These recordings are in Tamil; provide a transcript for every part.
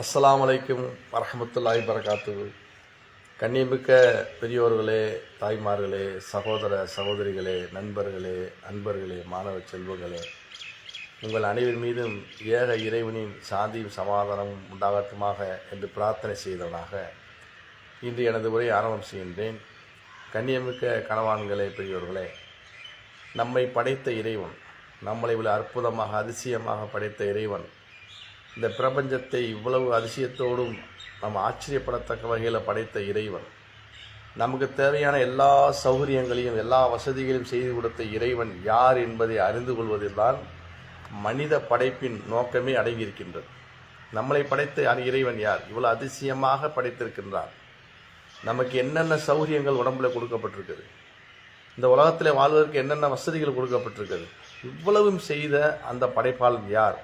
அஸ்லாம் வலைக்கும் வரமத்துல்லாய் வரகாத்து கண்ணிமிக்க பெரியோர்களே தாய்மார்களே சகோதர சகோதரிகளே நண்பர்களே அன்பர்களே மாணவ செல்வங்களே உங்கள் அனைவர் மீதும் ஏக இறைவனின் சாந்தியும் சமாதானமும் உண்டாகட்டுமாக என்று பிரார்த்தனை செய்தவனாக இன்று எனது உரை ஆரம்பம் செய்கின்றேன். கண்ணியமிக்க கணவான்களே பெரியோர்களே நம்மை படைத்த இறைவன் நம்மளை இவ்வளோ அற்புதமாக அதிசயமாக படைத்த இறைவன் இந்த பிரபஞ்சத்தை இவ்வளவு அதிசயத்தோடும் நம்ம ஆச்சரியப்படத்தக்க வகையில் படைத்த இறைவன். நமக்கு தேவையான எல்லா சௌகரியங்களையும் எல்லா வசதிகளையும் செய்து கொடுத்த இறைவன் யார் என்பதை அறிந்து கொள்வதில்தான் மனித படைப்பின் நோக்கமே அடங்கியிருக்கின்றது. நம்மளை படைத்த இறைவன் யார்? இவ்வளோ அதிசயமாக படைத்திருக்கின்றார் நமக்கு என்னென்ன சௌகரியங்கள் உடம்புல கொடுக்கப்பட்டிருக்குது? இந்த உலகத்தில் வாழ்வதற்கு என்னென்ன வசதிகள் கொடுக்கப்பட்டிருக்குது? இவ்வளவும் செய்த அந்த படைப்பாளன் யார்?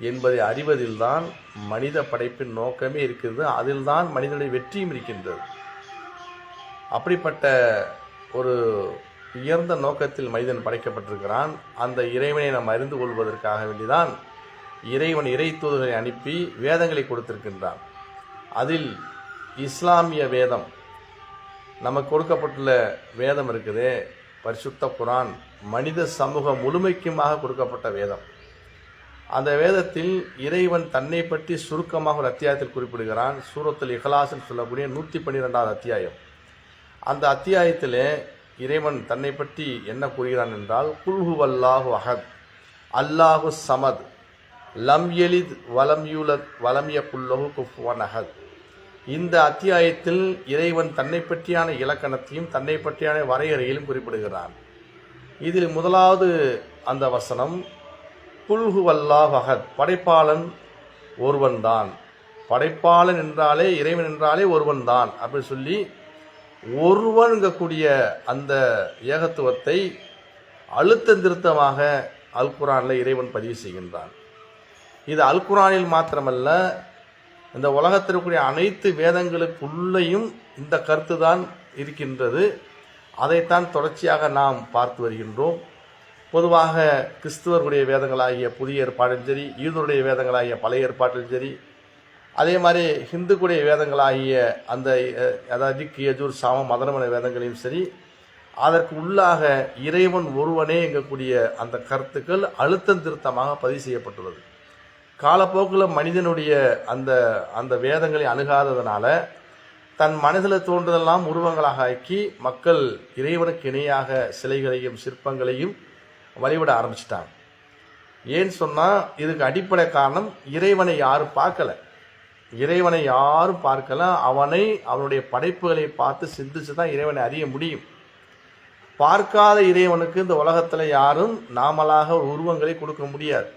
என்பதை அறிவதில்தான் மனித படைப்பின் நோக்கமே இருக்கிறது அதில்தான் மனிதனுடைய வெற்றியும் இருக்கின்றது. அப்படிப்பட்ட ஒரு உயர்ந்த நோக்கத்தில் மனிதன் படைக்கப்பட்டிருக்கிறான். அந்த இறைவனை நாம் அறிந்து கொள்வதற்காக வேண்டிதான் இறைவன் இறை தூதர்களை அனுப்பி வேதங்களை கொடுத்திருக்கின்றான். அதில் இஸ்லாமிய வேதம் நமக்கு கொடுக்கப்பட்டுள்ள வேதம் இருக்குது பரிசுத்த குரான் மனித சமூகம் முழுமைக்குமாக கொடுக்கப்பட்ட வேதம். அந்த வேதத்தில் இறைவன் தன்னை பற்றி சுருக்கமாக ஒரு அத்தியாயத்தில் குறிப்பிடுகிறான். சூரத்தில் இகலாசன் சொல்லக்கூடிய நூற்றி பன்னிரெண்டாவது அத்தியாயம். அந்த அத்தியாயத்தில் இறைவன் தன்னை பற்றி என்ன கூறுகிறான் என்றால் குல்ஹு வல்லாஹு அஹத் அல்லாஹு சமத் லம் எலித் வலம் யூலத் வலம் யகுல்லஹு குஃபுவன் அஹத். இந்த அத்தியாயத்தில் இறைவன் தன்னை பற்றியான இலக்கணத்தையும் தன்னை பற்றியான வரையறையிலும் குறிப்பிடுகிறான். இதில் முதலாவது அந்த வசனம் குல்ஹு வல்லாஹ் படைப்பாளன் ஒருவன்தான். படைப்பாளன் என்றாலே இறைவன் என்றாலே ஒருவன்தான். அப்படின்னு சொல்லி ஒருவன்கக்கூடிய அந்த ஏகத்துவத்தை அழுத்த திருத்தமாக அல் குரானில் இறைவன் பதிவு செய்கின்றான். இது அல் குரானில் மாத்திரமல்ல இந்த உலகத்தில் இருக்கக்கூடிய அனைத்து வேதங்களுக்குள்ளேயும் இந்த கருத்து தான் இருக்கின்றது. அதைத்தான் தொடர்ச்சியாக நாம் பார்த்து வருகின்றோம். பொதுவாக கிறிஸ்துவர்களுடைய வேதங்களாகிய புதிய ஏற்பாடும் சரி யூதருடைய வேதங்களாகிய பழைய ஏற்பாட்டிலும் சரி அதே மாதிரி ஹிந்துக்குடைய வேதங்களாகிய அந்த அதாவது ரிக் யஜூர் சாமம் மதனமன வேதங்களையும் சரி அதற்கு உள்ளாக இறைவன் ஒருவனே எங்கக்கூடிய அந்த கருத்துக்கள் அழுத்தம் திருத்தமாக பதிவு செய்யப்பட்டுள்ளது. காலப்போக்கில் மனிதனுடைய அந்த அந்த வேதங்களை அணுகாததுனால தன் மனதில் தோன்றதெல்லாம் உருவங்களாக ஆக்கி மக்கள் இறைவனுக்கு இணையாக சிலைகளையும் சிற்பங்களையும் வழிவிட ஆரம்பிச்சிட்டாங்க. ஏன்னு சொன்னால் இதுக்கு அடிப்படை காரணம் இறைவனை யாரும் பார்க்கல. இறைவனை யாரும் பார்க்கல. அவனை அவனுடைய படைப்புகளை பார்த்து சிந்திச்சு தான் இறைவனை அறிய முடியும். பார்க்காத இறைவனுக்கு இந்த உலகத்தில் யாரும் நாமலாக ஒரு உருவங்களை கொடுக்க முடியாது.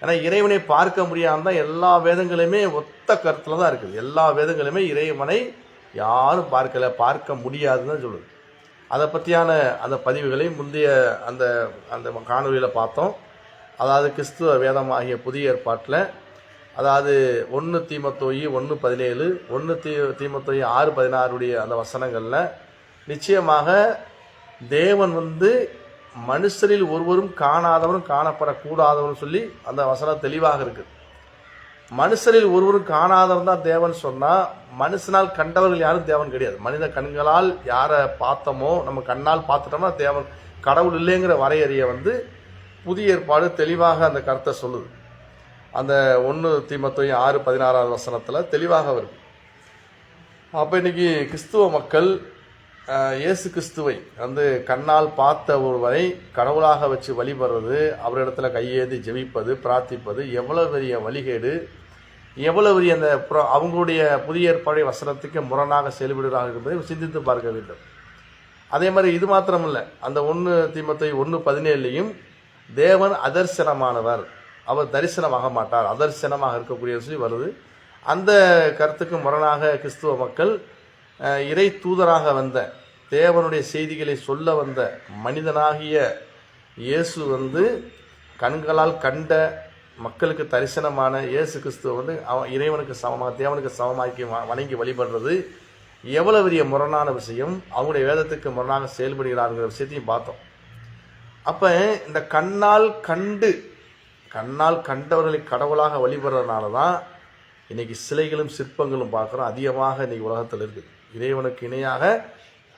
ஏன்னா இறைவனை பார்க்க முடியாமல் தான் எல்லா வேதங்களுமே ஒத்த கருத்தில் தான் இருக்குது. எல்லா வேதங்களுமே இறைவனை யாரும் பார்க்கலை பார்க்க முடியாதுன்னு தான் சொல்லுது. அதை பற்றியான அந்த பதிவுகளை முந்தைய அந்த அந்த காணொலியில் பார்த்தோம். அதாவது கிறிஸ்துவ வேதம் ஆகிய புதிய ஏற்பாட்டில் அதாவது ஒன்று தீமத்தோயி ஒன்று பதினேழு ஒன்று தீ தீமத்தோயி ஆறு பதினாறுடைய அந்த வசனங்களில் நிச்சயமாக தேவன் வந்து மனுஷரில் ஒருவரும் காணாதவரும் காணப்படக்கூடாதவரும் சொல்லி அந்த வசனம் தெளிவாக இருக்குது மனுஷரில் ஒருவரும் காணாதவன் தான் தேவன் சொன்னால் மனுஷனால் கண்டவர்கள் யாரும் தேவன் கிடையாது. மனித கண்களால் யாரை பார்த்தோமோ நம்ம கண்ணால் பார்த்துட்டோம்னா தேவன் கடவுள் இல்லைங்கிற வரையறையை வந்து புதிய ஏற்பாடு தெளிவாக அந்த கருத்தை சொல்லுது. அந்த ஒன்று தீமத்தையும் ஆறு பதினாறாவது வசனத்தில் தெளிவாக வருது. அப்போ இன்னைக்கு கிறிஸ்துவ மக்கள் இயேசு கிறிஸ்துவை வந்து கண்ணால் பார்த்த ஒருவரை கடவுளாக வச்சு வழிபடுறது அவரிடத்துல கையேந்தி ஜெபிப்பது பிரார்த்திப்பது எவ்வளோ பெரிய வழிகேடு. எவ்வளோ பெரிய அந்த புற- அவங்களுடைய புதிய ஏற்பாடு வசனத்துக்கு முரணாக செயல்படுகிறார்கள் என்பதை சிந்தித்து பார்க்க வேண்டும். அதே மாதிரி இது மாத்திரமில்லை அந்த ஒன்று தீமத்தை ஒன்று பதினேழுலையும் தேவன் அதர்சனமானவர் அவர் தரிசனமாக மாட்டார் அதர்சனமாக இருக்கக்கூடிய சொல்லி வருது. அந்த கருத்துக்கு முரணாக கிறிஸ்துவ மக்கள் இறை தூதராக வந்த தேவனுடைய செய்திகளை சொல்ல வந்த மனிதனாகிய இயேசு வந்து கண்களால் கண்ட மக்களுக்கு தரிசனமான இயேசு கிறிஸ்துவ வந்து அவன் இறைவனுக்கு சமமாக தேவனுக்கு சமமாக்கி வ- வணங்கி வழிபடுறது எவ்வளவு பெரிய முரணான விஷயம். அவங்களுடைய வேதத்துக்கு முரணாக செயல்படுகிறாருங்கிற விஷயத்தையும் பார்த்தோம். அப்போ இந்த கண்ணால் கண்டு கண்ணால் கண்டவர்களை கடவுளாக வழிபடுறதுனால தான் இன்னைக்கு சிலைகளும் சிற்பங்களும் பார்க்குறோம். அதிகமாக இன்றைக்கி உலகத்தில் இருக்குது. இறைவனுக்கு இணையாக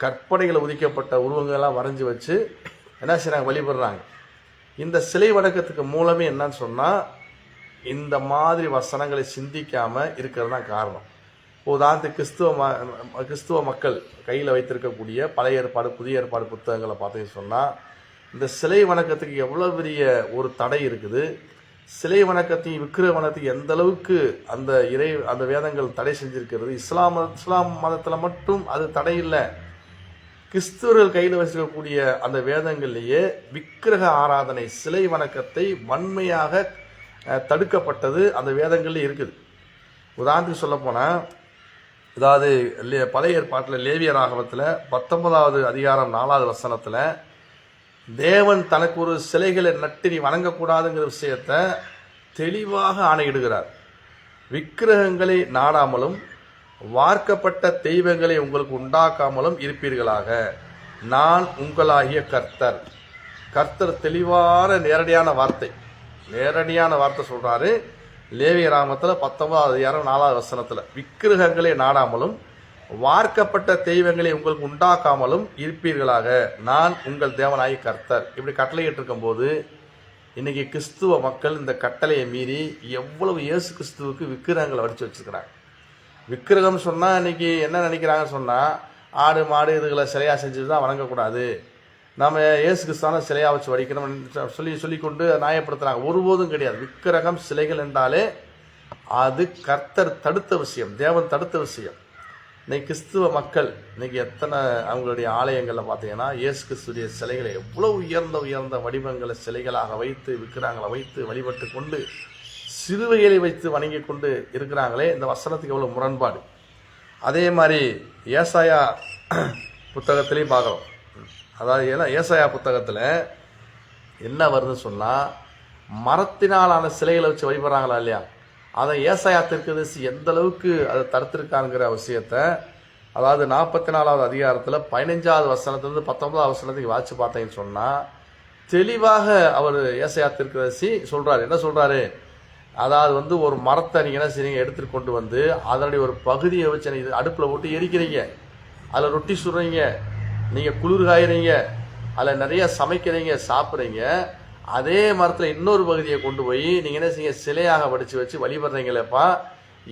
கற்பனைகள் உதிக்கப்பட்ட உருவங்கள்லாம் வரைஞ்சி வச்சு என்ன செய்கிறாங்க வழிபடுறாங்க. இந்த சிலை வணக்கத்துக்கு மூலமே என்னன்னு சொன்னால் இந்த மாதிரி வசனங்களை சிந்திக்காமல் இருக்கிறது தான் காரணம். உதாரணத்துக்கு கிறிஸ்துவ ம கிறிஸ்துவ மக்கள் கையில் வைத்திருக்கக்கூடிய பழைய ஏற்பாடு புதிய ஏற்பாடு புத்தகங்களை பார்த்தீங்கன்னு சொன்னால் இந்த சிலை வணக்கத்துக்கு எவ்வளோ பெரிய ஒரு தடை இருக்குது? சிலை வணக்கத்தையும் விக்கிரக வணக்கத்தையும் எந்த அளவுக்கு அந்த இறை அந்த வேதங்கள் தடை செஞ்சிருக்கிறது? இஸ்லாம் இஸ்லாம் மதத்தில் மட்டும் அது தடை இல்லை. கிறிஸ்துவர்கள் கையில் வச்சிருக்கக்கூடிய அந்த வேதங்கள்லேயே விக்கிரக ஆராதனை சிலை வணக்கத்தை வன்மையாக தடுக்கப்பட்டது அந்த வேதங்கள்லேயே இருக்குது. உதாரணத்துக்கு சொல்ல போனால் அதாவது பழைய ஏற்பாட்டில் லேவிய ராகவத்தில் பத்தொன்பதாவது அதிகாரம் நாலாவது வசனத்தில் தேவன் தனக்கு ஒரு சிலைகளை நட்டு நீ வணங்கக்கூடாதுங்கிற விஷயத்த தெளிவாக ஆணையிடுகிறார். விக்கிரகங்களை நாடாமலும் வார்க்கப்பட்ட தெய்வங்களை உங்களுக்கு உண்டாக்காமலும் இருப்பீர்களாக. நான் உங்களாகிய கர்த்தர். கர்த்தர் தெளிவான நேரடியான வார்த்தை. நேரடியான வார்த்தை சொல்கிறாரு லேவிய ராமத்தில் பத்தொன்பதாவது அதிகாரம் நாலாவது வசனத்தில். விக்கிரகங்களை நாடாமலும் வார்க்கப்பட்ட தெய்வங்களை உங்களுக்கு உண்டாக்காமலும் இருப்பீர்களாக. நான் உங்கள் தேவனாய் கர்த்தர். இப்படி கட்டளையிட்டு இருக்கும்போது இன்னைக்கு கிறிஸ்துவ மக்கள் இந்த கட்டளையை மீறி எவ்வளவு இயேசு கிறிஸ்துவுக்கு விக்கிரகங்களை வடித்து வச்சிருக்கிறாங்க. விக்கிரகம் சொன்னால் இன்றைக்கி என்ன நினைக்கிறாங்கன்னு சொன்னால் ஆடு மாடு இதுகளை சிலையாக செஞ்சு தான் வணங்கக்கூடாது. நம்ம இயேசு கிறிஸ்தான சிலையாக வச்சு வடிக்கணும் சொல்லி சொல்லிக்கொண்டு நியாயப்படுத்துகிறாங்க ஒருபோதும் கிடையாது. விக்கிரகம் சிலைகள் என்றாலே அது கர்த்தர் தடுத்த விஷயம் தேவன் தடுத்த விஷயம். இன்னைக்கு கிறிஸ்துவ மக்கள் இன்னைக்கு எத்தனை அவங்களுடைய ஆலயங்களில் பார்த்தீங்கன்னா இயேசு கிறிஸ்துடைய சிலைகளை எவ்வளோ உயர்ந்த உயர்ந்த வடிவங்களை சிலைகளாக வைத்து விற்கிறாங்களை வைத்து வழிபட்டு கொண்டு சிறுவைகளை வைத்து வணங்கி கொண்டு இருக்கிறாங்களே இந்த வசனத்துக்கு எவ்வளோ முரண்பாடு. அதே மாதிரி ஏசாயா புத்தகத்திலையும் பார்க்குறோம். அதாவது ஏன்னா ஏசாயா புத்தகத்தில் என்ன வருதுன்னு சொன்னால் மரத்தினாலான சிலைகளை வச்சு வழிபடுறாங்களா இல்லையா? அதை ஏசாயா திருக்கதரிசி எந்த அளவுக்கு அதை தடுத்திருக்காங்கிற விஷயத்த அதாவது நாற்பத்தி நாலாவது அதிகாரத்தில் பதினஞ்சாவது வசனத்துலேருந்து பத்தொன்பதாவது வசனத்துக்கு வாட்சி பார்த்தீங்கன்னு சொன்னால் தெளிவாக அவர் ஏசையா திருக்கதரிசி சொல்கிறாரு என்ன சொல்கிறாரு அதாவது வந்து ஒரு மரத்தை நீங்கள் என்ன செய்றீங்க? எடுத்துகிட்டு கொண்டு வந்து அதனுடைய ஒரு பகுதியை வச்சு நீங்கள் அடுப்பில் போட்டு எரிக்கிறீங்க. அதில் ரொட்டி சுடுறீங்க. நீங்கள் குளிர் காயிறீங்க அதில் நிறைய சமைக்கிறீங்க சாப்பிட்றீங்க. அதே மரத்தில் இன்னொரு பகுதியை கொண்டு போய் நீங்கள் என்ன செய்ய சிலையாக வடித்து வச்சு வழிபடுறீங்களேப்பா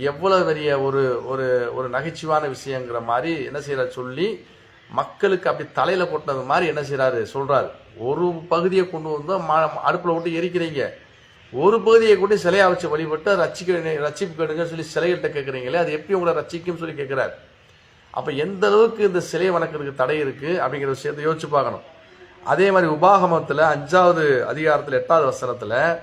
எவ்வளோ பெரிய ஒரு ஒரு ஒரு நகைச்சுவான விஷயங்கிற மாதிரி என்ன செய்கிறார் சொல்லி மக்களுக்கு அப்படி தலையில் கொட்டினது மாதிரி என்ன செய்கிறாரு சொல்கிறார் ஒரு பகுதியை கொண்டு வந்து ம- அடுப்பில் விட்டு எரிக்கிறீங்க. ஒரு பகுதியை கொண்டு சிலையாக வச்சு வழிபட்டு ரச்சிக்க ரச்சிப்பு கேடுங்கன்னு சொல்லி சிலைகள்கிட்ட கேட்குறீங்களே அது எப்படி உங்களை ரச்சிக்கும்னு சொல்லி கேட்குறாரு அப்போ எந்த அளவுக்கு இந்த சிலை வணக்கிறதுக்கு தடை இருக்குது அப்படிங்கிற விஷயத்தை யோசிச்சு பார்க்கணும். அதே மாதிரி உபாகமத்தில் அஞ்சாவது அதிகாரத்தில் எட்டாவது வசனத்தில்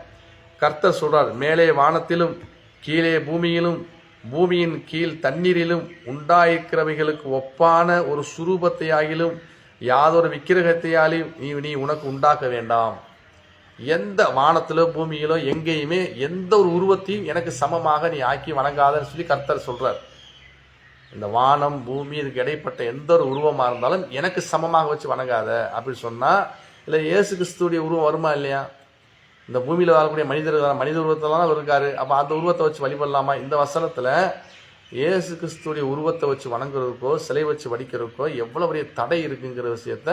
கர்த்தர் சொல்கிறார் மேலே வானத்திலும் கீழே பூமியிலும் பூமியின் கீழ் தண்ணீரிலும் உண்டாயிருக்கிறவைகளுக்கு ஒப்பான ஒரு சுரூபத்தையாகிலும் யாதொரு விக்கிரகத்தையாலும் நீ நீ உனக்கு உண்டாக்க வேண்டாம். எந்த வானத்திலோ பூமியிலோ எங்கேயுமே எந்த ஒரு உருவத்தையும் எனக்கு சமமாக நீ ஆக்கி வணங்காதன்னு சொல்லி கர்த்தர் சொல்கிறார் இந்த வானம் பூமி இதுக்கு இடைப்பட்ட எந்த ஒரு உருவமாக இருந்தாலும் எனக்கு சமமாக வச்சு வணங்காத அப்படின்னு சொன்னால் இல்லை இயேசு கிறிஸ்துடைய உருவம் வருமா இல்லையா? இந்த பூமியில் வாழக்கூடிய மனிதர்கள் மனித உருவத்தில் தான் இருக்காரு. அப்போ அந்த உருவத்தை வச்சு வழிபடலாமா? இந்த வசனத்தில் இயேசு கிறிஸ்துடைய உருவத்தை வச்சு வணங்குறதுக்கோ சிலை வச்சு வடிக்கிறதுக்கோ எவ்வளோ பெரிய தடை இருக்குங்கிற விஷயத்த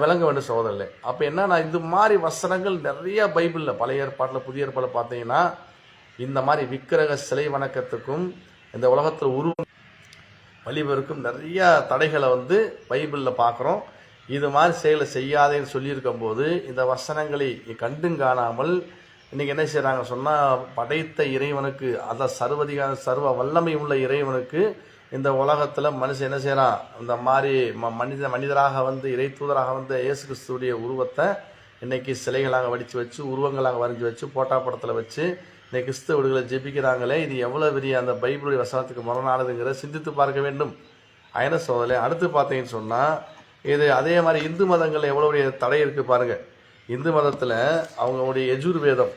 விளங்க வேண்டும் சகோதரர்களே. அப்போ என்னன்னா இது மாதிரி வசனங்கள் நிறைய பைபிளில் பழைய ஏற்பாட்டில் புதிய ஏற்பாட்டில் பார்த்தீங்கன்னா இந்த மாதிரி விக்கிரக சிலை வணக்கத்துக்கும் இந்த உலகத்தில் உருவம் வழிபருக்கும் நிறைய தடைகளை வந்து பைபிளில் பார்க்குறோம். இது மாதிரி செயலை செய்யாதேன்னு சொல்லியிருக்கும் போது இந்த வசனங்களை கண்டும் காணாமல் இன்றைக்கி என்ன செய்கிறாங்க சொன்னால் படைத்த இறைவனுக்கு அதை சர்வதிகார சர்வ வல்லமை உள்ள இறைவனுக்கு இந்த உலகத்தில் மனுஷன் என்ன செய்கிறான் இந்த மாதிரி ம மனித மனிதராக வந்து இறை தூதராக வந்த இயேசு கிறிஸ்துடைய உருவத்தை இன்றைக்கி சிலைகளாக வடித்து வச்சு உருவங்களாக வரைஞ்சி வச்சு போட்டா படத்தில் வச்சு இன்னைக்கு கிறிஸ்தவர்களை ஜெபிக்கிறாங்களே இது எவ்வளோ பெரிய அந்த பைபிளுடைய வசனத்துக்கு முரணானதுங்கிறத சிந்தித்து பார்க்க வேண்டும். அயன சோதனை அடுத்து பார்த்தீங்கன்னு சொன்னால் இது அதே மாதிரி இந்து மதங்களில் எவ்வளோ பெரிய தடை இருக்குது பாருங்கள் இந்து மதத்தில் அவங்களுடைய எஜுர்வேதம்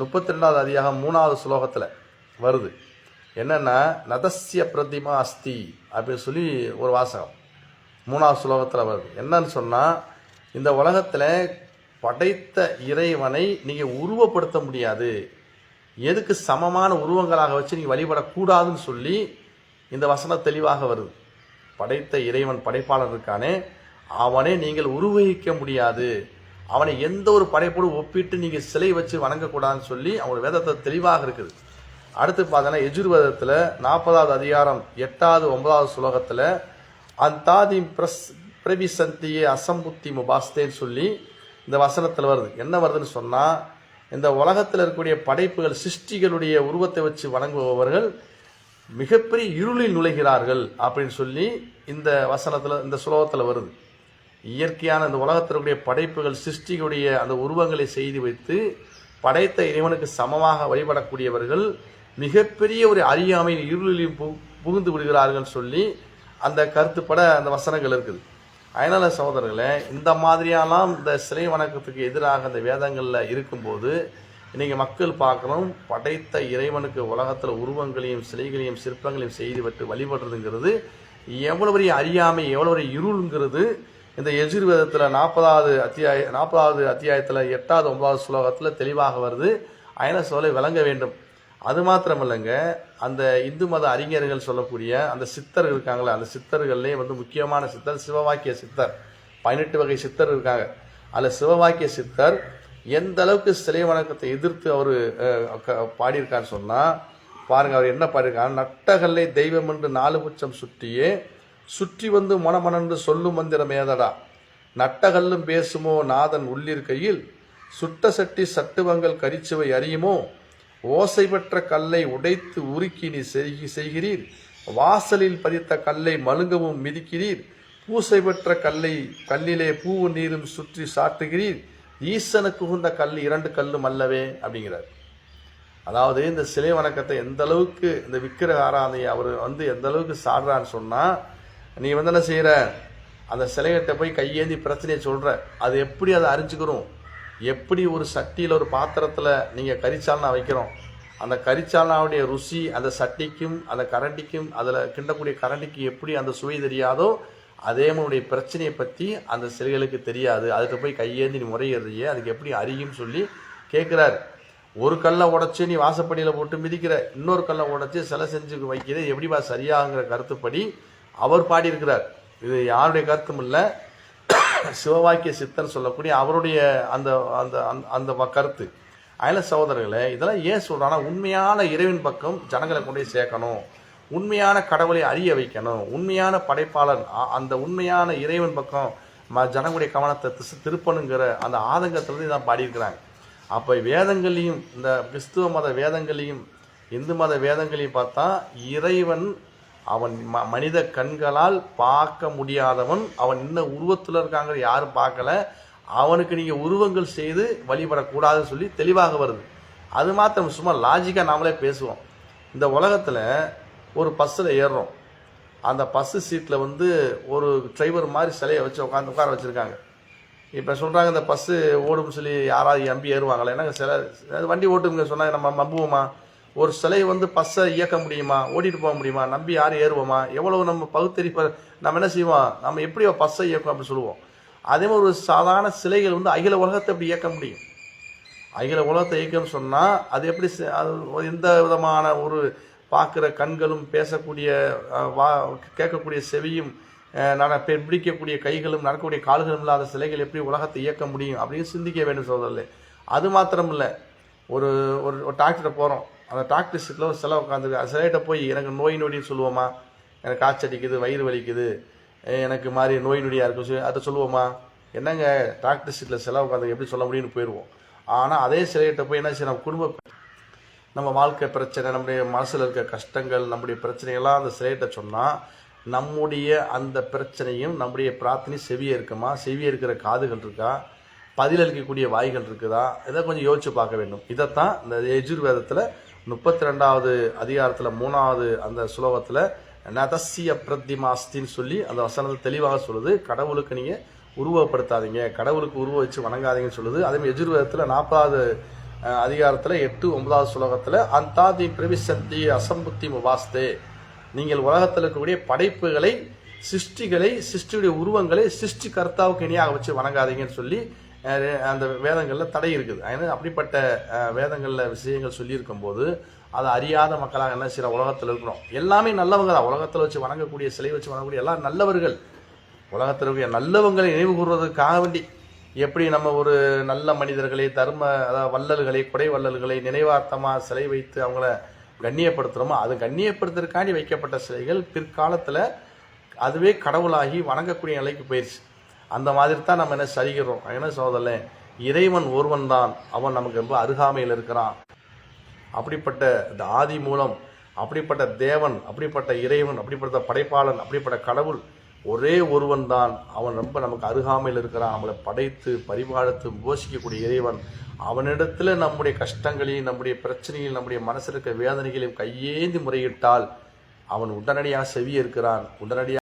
முப்பத்தி ரெண்டாவது அதிகாரம் மூணாவது ஸ்லோகத்தில் வருது. என்னென்னா நதசிய பிரதிமா அஸ்தி அப்படின்னு சொல்லி ஒரு வாசகம் மூணாவது ஸ்லோகத்தில் வருது. என்னன்னு சொன்னால் இந்த உலகத்தில் படைத்த இறைவனை நீங்கள் உருவப்படுத்த முடியாது. எதுக்கு சமமான உருவங்களாக வச்சு நீங்கள் வழிபடக்கூடாதுன்னு சொல்லி இந்த வசனம் தெளிவாக வருது. படைத்த இறைவன் படைப்பாளர் இருக்கானே அவனை நீங்கள் உருவகிக்க முடியாது. அவனை எந்த ஒரு படைப்போடு ஒப்பிட்டு நீங்கள் சிலை வச்சு வணங்கக்கூடாதுன்னு சொல்லி அவங்களோட வேதத்தை தெளிவாக இருக்குது. அடுத்து பார்த்தோன்னா எஜுர்வேதத்தில் நாற்பதாவது அதிகாரம் எட்டாவது ஒன்பதாவது சுலோகத்தில் அந்தாதி பிரஸ் பிரபிசந்தியே அசம்புத்தி முபாஸ்தேன்னு சொல்லி இந்த வசனத்தில் வருது. என்ன வருதுன்னு சொன்னால் இந்த உலகத்தில் இருக்கக்கூடிய படைப்புகள் சிருஷ்டிகளுடைய உருவத்தை வச்சு வணங்குபவர்கள் மிகப்பெரிய இருளில் நுழைகிறார்கள் அப்படின்னு சொல்லி இந்த வசனத்தில் இந்த சுலோகத்தில் வருது. இயற்கையான இந்த உலகத்தில் இருக்கக்கூடிய படைப்புகள் சிருஷ்டிகளுடைய அந்த உருவங்களை செய்து வைத்து படைத்த இறைவனுக்கு சமமாக வழிபடக்கூடியவர்கள் மிகப்பெரிய ஒரு அறியாமையில் இருளிலையும் பு புகுந்து விடுகிறார்கள் சொல்லி அந்த கருத்துப்பட அந்த வசனங்கள் இருக்குது. அயனல சகோதரர்களே இந்த மாதிரியெல்லாம் இந்த சிலை வணக்கத்துக்கு எதிராக அந்த வேதங்களில் இருக்கும்போது இன்றைக்கி மக்கள் பார்க்கணும் படைத்த இறைவனுக்கு உலகத்தில் உருவங்களையும் சிலைகளையும் சிற்பங்களையும் செய்து விட்டு வழிபடுறதுங்கிறது எவ்வளோ பெரிய அறியாமை எவ்வளோ பெரிய இருள்ங்கிறது. இந்த எஜுர்வேதத்தில் நாற்பதாவது அத்தியாய நாற்பதாவது அத்தியாயத்தில் எட்டாவது ஒன்பதாவது ஸ்லோகத்தில் தெளிவாக வருது. அயன சோலை விளங்க வேண்டும். அது மாத்திரமில்லைங்க அந்த இந்து மத அறிஞர்கள் சொல்லக்கூடிய அந்த சித்தர் இருக்காங்களே அந்த சித்தர்கள்லேயே வந்து முக்கியமான சித்தர் சிவவாக்கிய சித்தர். பதினெட்டு வகை சித்தர் இருக்காங்க. அதில் சிவவாக்கிய சித்தர் எந்த அளவுக்கு சிலை வணக்கத்தை எதிர்த்து அவர் பாடியிருக்கான்னு சொன்னால் பாருங்கள் அவர் என்ன பாடியிருக்காரு? நட்டகல்லை தெய்வம் என்று நாலு புச்சம் சுற்றியே சுற்றி வந்து மனமனன்று சொல்லும் மந்திரம் ஏதடா? நட்டகல்லும் பேசுமோ நாதன் உள்ளிருக்கையில் சுட்ட சட்டி சட்டுவங்கள் கரிச்சுவை அறியுமோ? ஓசை பெற்ற கல்லை உடைத்து உருக்கி நீ செய்கி- செய்கிறீர். வாசலில் பதித்த கல்லை மழுங்கவும் மிதிக்கிறீர். பூசை பெற்ற கல்லை கல்லிலே பூவும் நீரும் சுற்றி சாட்டுகிறீர் ஈசனுக்கு உகுந்த கல் இரண்டு கல்லும் அல்லவே அப்படிங்கிறார். அதாவது இந்த சிலை வணக்கத்தை எந்த அளவுக்கு இந்த விக்கிரக ஆராதனை அவர் வந்து எந்த அளவுக்கு சாடுறான்னு சொன்னால் நீ வந்து என்ன செய்கிற அந்த சிலைகிட்ட போய் கையேந்தி பிரச்சனையை சொல்கிற அது எப்படி அதை அறிஞ்சுக்கிறோம்? எப்படி ஒரு சட்டியில் ஒரு பாத்திரத்தில் நீங்கள் கரிச்சால்னா வைக்கிறோம்? அந்த கரிச்சால்னாவுடைய ருசி அந்த சட்டிக்கும் அந்த கரண்டிக்கும் அதில் கிண்டக்கூடிய கரண்டிக்கும் எப்படி அந்த சுவை தெரியாதோ அதே மாதிரி பிரச்சனையை பற்றி அந்த சிலைகளுக்கு தெரியாது. அதுக்கு போய் கையேந்தி நீ முறையிடுறியே அதுக்கு எப்படி அறியும் சொல்லி கேட்குறார் ஒரு கல்லை உடச்சி நீ வாசப்படியில் போட்டு மிதிக்கிற இன்னொரு கல்லை உடச்சி சிலை செஞ்சு வைக்கிறது எப்படி வா சரியாகுங்கிற கருத்துப்படி அவர் பாடியிருக்கிறார். இது யாருடைய கருத்தும் இல்லை. சிவவாக்கிய சித்தர் சொல்லக்கூடிய அவருடைய அந்த அந்த அந்த- அந்த கருத்து. அயல சகோதரர்களே இதெல்லாம் ஏன் சொல்கிறான்னா உண்மையான இறைவன் பக்கம் ஜனங்களை கொண்டு போய் சேர்க்கணும். உண்மையான கடவுளை அறிய வைக்கணும். உண்மையான படைப்பாளன் அ- அந்த உண்மையான இறைவன் பக்கம் ம ஜனங்களுடைய கவனத்தை திசு திருப்பணுங்கிற அந்த ஆதங்கத்திலிருந்து தான் பாடியிருக்கிறாங்க. அப்போ வேதங்களையும் இந்த கிறிஸ்துவ மத வேதங்களையும் இந்து மத வேதங்களையும் பார்த்தா இறைவன் அவன் ம மனித கண்களால் பார்க்க முடியாதவன் அவன் இன்னும் உருவத்தில் இருக்காங்க யாரும் பார்க்கல. அவனுக்கு நீங்கள் உருவங்கள் செய்து வழிபடக்கூடாதுன்னு சொல்லி தெளிவாக வருது. அது மாத்திரம் சும்மா லாஜிக்காக நாமளே பேசுவோம். இந்த உலகத்தில் ஒரு பஸ்ஸில் ஏறுறோம். அந்த பஸ்ஸு சீட்டில் வந்து ஒரு டிரைவர் மாதிரி சிலையை வச்சு உட்காந்து உட்கார வச்சுருக்காங்க. இப்போ சொல்கிறாங்க இந்த பஸ்ஸு ஓடும் சொல்லி யாராவது எம்பி ஏறுவாங்களே? ஏன்னா சில? வண்டி ஓட்டுங்க சொன்னால் நம்ம நம்புவோமா? ஒரு சிலையை வந்து பஸ்ஸை இயக்க முடியுமா? ஓட்டிட்டு போக முடியுமா? நம்பி யாரும் ஏறுவோமா? எவ்வளவு நம்ம பகுத்தறி நம்ம என்ன செய்வோம்? நம்ம எப்படி பஸ்ஸை இயக்கும் அப்படி சொல்லுவோம். அதே மாதிரி ஒரு சாதாரண சிலைகள் வந்து அகில உலகத்தை எப்படி இயக்க முடியும்? அகில உலகத்தை இயக்கம்னு சொன்னால் அது எப்படி அது எந்த விதமான ஒரு பார்க்குற கண்களும் பேசக்கூடிய வா கேட்கக்கூடிய செவியும் நட பெ- பிடிக்கக்கூடிய கைகளும் நடக்கக்கூடிய கால்களும் இல்லாத சிலைகள் எப்படி உலகத்தை இயக்க முடியும் அப்படின்னு சிந்திக்க வேண்டும் சொல்கிறதில்ல அது மாத்திரம் இல்லை ஒரு ஒரு ஒரு டாக்டரை போகிறோம் அந்த டாக்டர் சீட்டில் ஒரு சிலை உட்காந்துருக்கு அந்த சிலைகிட்ட போய் எனக்கு நோய் நொடின்னு சொல்லுவோமா எனக்கு காய்ச்சடிக்குது வயிறு வலிக்குது. எனக்கு மாதிரி நோய் நொடியாக இருக்கும் சொல்லி அதை சொல்லுவோமா என்னங்க டாக்டர் சீட்டில் சிலை உட்காந்து எப்படி சொல்ல முடியும்னு போயிடுவோம் ஆனால் அதே சிலைகிட்ட போய் என்ன செய்ய நம்ம குடும்ப நம்ம வாழ்க்கை பிரச்சனை நம்முடைய மனசில் இருக்க கஷ்டங்கள் நம்முடைய பிரச்சனைகள்லாம் அந்த சிலையிட்ட சொன்னால் நம்முடைய அந்த பிரச்சனையும் நம்முடைய பிரார்த்தனை செவியே இருக்குமா? செவியே இருக்கிற காதுகள் இருக்கா? பதிலளிக்கக்கூடிய வாய்கள் இருக்குதா? இதை கொஞ்சம் யோசிச்சு பார்க்க வேண்டும். இதைத்தான் இந்த எஜுர்வேதத்தில் முப்பத்தி ரெண்டாவது அதிகாரத்தில் மூணாவது அந்த சுலோகத்தில் நதசிய பிரத்திமாஸ்தின்னு சொல்லி அந்த வசனத்தை தெளிவாக சொல்லுது. கடவுளுக்கு நீங்கள் உருவப்படுத்தாதீங்க கடவுளுக்கு உருவ வச்சு வணங்காதீங்கன்னு சொல்லுது. அதே மாதிரி எஜுர்வேதத்தில் நாற்பதாவது அதிகாரத்தில் எட்டு ஒன்பதாவது சுலோகத்தில் அந்தாதி பிரவிசந்தி அசம்புத்தி முபாஸ்தே. நீங்கள் உலகத்தில் இருக்கக்கூடிய படைப்புகளை சிருஷ்டிகளை சிருஷ்டியுடைய உருவங்களை சிருஷ்டி கர்த்தாவுக்கு இணையாக வச்சு வணங்காதீங்கன்னு சொல்லி அந்த வேதங்களில் தடை இருக்குது. ஏன்னா அப்படிப்பட்ட வேதங்களில் விஷயங்கள் சொல்லியிருக்கும் போது அதை அறியாத மக்களாக என்ன சில உலகத்தில் இருக்கிறோம். எல்லாமே நல்லவங்க தான் உலகத்தில் வச்சு வணங்கக்கூடிய சிலை வச்சு வணங்கக்கூடிய எல்லாம் நல்லவர்கள். உலகத்தில் இருக்கிற நல்லவங்களை நினைவு கூறுவதற்காக வேண்டி எப்படி நம்ம ஒரு நல்ல மனிதர்களை தர்ம அதாவது வள்ளல்களை குடை வள்ளல்களை நினைவார்த்தமாக சிலை வைத்து அவங்கள கண்ணியப்படுத்துகிறோமோ அது கண்ணியப்படுத்துறதுக்காண்டி வைக்கப்பட்ட சிலைகள் பிற்காலத்தில் அதுவே கடவுளாகி வணங்கக்கூடிய நிலைக்கு போயிடுச்சு அந்த மாதிரி தான் நம்ம என்ன சரிகிறோம்? என்ன சோதரல இறைவன் ஒருவன் தான் அவன் நமக்கு ரொம்ப அருகாமையில் இருக்கிறான். அப்படிப்பட்ட இந்த ஆதி மூலம் அப்படிப்பட்ட தேவன் அப்படிப்பட்ட இறைவன் அப்படிப்பட்ட படைப்பாளன் அப்படிப்பட்ட கடவுள் ஒரே ஒருவன் தான் அவன் ரொம்ப நமக்கு அருகாமையில் இருக்கிறான். நம்மளை படைத்து பரிபாலித்து போஷிக்கக்கூடிய இறைவன். அவனிடத்தில் நம்முடைய கஷ்டங்களையும் நம்முடைய பிரச்சனையும் நம்முடைய மனசில் இருக்க வேதனைகளையும் கையேந்தி முறையிட்டால் அவன் உடனடியாக செவி இருக்கிறான் உடனடியாக